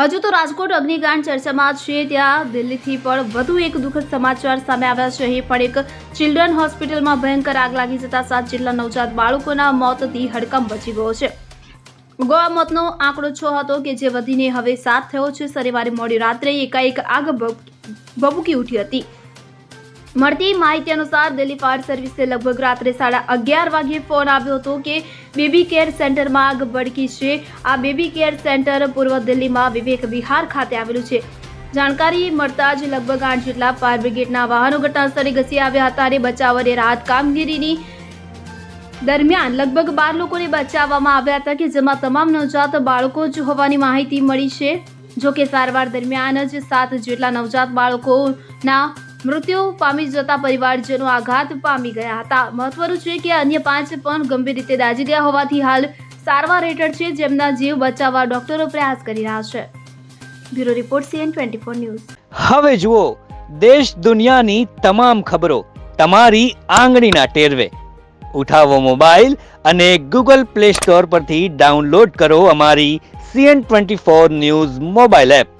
હજુ તો રાજકોટ અગ્નિકાંડ ચર્ચામાં છે. ત્યાં દિલ્હીથી પણ વધુ એક દુઃખદ સમાચાર સામે આવ્યા છે. અહીં પણ એક ચિલ્ડ્રન હોસ્પિટલમાં ભયંકર આગ લાગી જતા સાત જેટલા નવજાત બાળકોના મોતથી હડકંપ બચી ગયો છે. ગોવા મોતનો આંકડો છ હતો કે જે વધીને હવે સાત થયો છે. શનિવારે મોડી રાત્રે એકાએક આગ ભભ- ભભૂકી ઉઠી હતી. મળતી માહિતી અનુસાર દિલ્હી ફાયર સર્વિસે લગભગ રાત્રે સાડા અગિયાર વાગ્યે ફોન આવ્યો હતો કે બેબી કેર સેન્ટરમાં આગ ભડકી છે. આ બેબી કેર સેન્ટર પૂર્વ દિલ્હીમાં વિવેક વિહાર ખાતે આવેલું છે. જાણકારી મળતા જ લગભગ આઠ જેટલા ફાયર બ્રિગેડના વાહનો ઘટનાસ્થળે ઘસી આવ્યા હતા અને બચાવ અને રાહત કામગીરીની દરમિયાન લગભગ બાર લોકોને બચાવવામાં આવ્યા હતા કે જેમાં તમામ નવજાત બાળકો જ હોવાની માહિતી મળી છે. જો કે સારવાર દરમિયાન જ સાત જેટલા નવજાત બાળકોના મૃત્યુ પામી જતા પરિવારજનો આઘાત પામી ગયા હતા. મહત્વનું છે કે અન્ય પાંચ પણ ગંભીર રીતે દાજી ગયા હોવાથી હાલ સારવાર હેઠળ છે જેમના જીવ બચાવવા ડોક્ટરો પ્રયાસ કરી રહ્યા છે. Bureau report CN twenty four news. હવે જુઓ, દેશ દુનિયાની તમામ ખબરો તમારી આંગળીના ટેરવે. ઉઠાવો મોબાઈલ અને ગૂગલ પ્લે સ્ટોર પરથી ડાઉનલોડ કરો અમારી CN twenty four news mobile app.